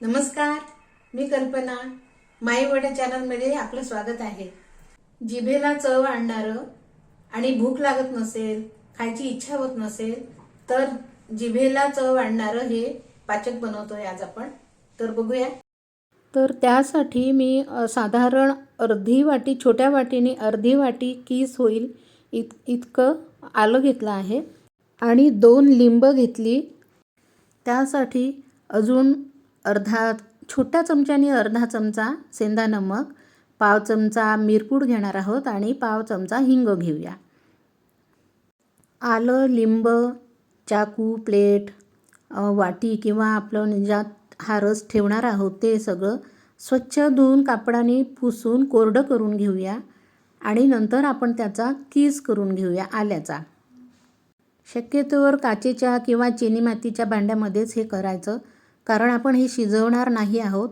नमस्कार मी कल्पना. माई वडे चॅनलमध्ये आपलं स्वागत आहे. जिभेला चव आणणारं आणि भूक लागत नसेल खायची इच्छा होत नसेल तर जिभेला चव आणणारं हे पाचक बनवतोय आज आपण. तर बघूया. तर त्यासाठी मी साधारण अर्धी वाटी छोट्या वाटीने अर्धी वाटी कीस होईल इत इतकं आलं घेतलं आहे. आणि दोन लिंब घेतली. त्यासाठी अजून अर्धा छोट्या चमच्याने अर्धा चमचा सेंधा नमक पाव चमचा मिरपूड घेणार आहोत आणि पाव चमचा हिंग घेऊया. आलं लिंब चाकू प्लेट वाटी किंवा आपलं ज्यात हा रस ठेवणार आहोत ते सगळं स्वच्छ धुवून कापडाने पुसून कोरडं करून घेऊया आणि नंतर आपण त्याचा कीस करून घेऊया आल्याचा. शक्यतोवर काचेच्या किंवा चिनी मातीच्या भांड्यामध्येच हे करायचं. कारण आपण हे शिजवणार नाही आहोत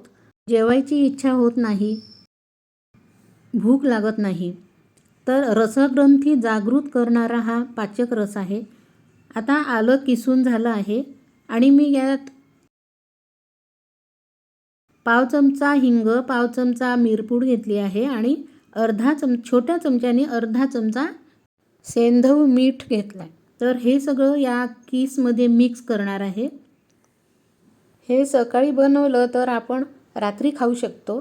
जेवायची इच्छा होत नाही भूक लागत नाही. तर रसग्रंथी जागृत करणारा हा पाचक रस आहे. आता आलं किसून झालं आहे आणि मी यात पाव चमचा हिंग पाव चमचा मिरपूड घेतली आहे आणि अर्धा चम छोट्या चमच्याने अर्धा चमचा सेंधव मीठ घेतला आहे तर हे सगळं या किसमध्ये मिक्स करणार आहे. हे सकाळी बनवलं तर आपण रात्री खाऊ शकतो.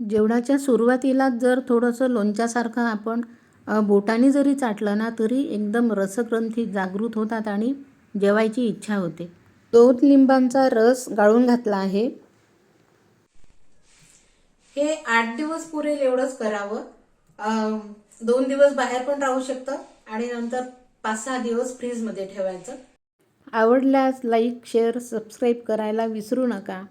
जेवणाच्या सुरुवातीला जर थोडंसं लोणच्यासारखं आपण बोटाने जरी चाटलं ना तरी एकदम रसग्रंथी जागृत होतात आणि जेवायची इच्छा होते. दोन लिंबांचा रस गाळून घातला आहे. हे आठ दिवस पुरेल एवढंच करावं. दोन दिवस बाहेर पण राहू शकतं आणि नंतर पाच सहा दिवस फ्रीजमध्ये ठेवायचं. आवडल्यास लाईक शेअर सबस्क्राईब करायला विसरू नका.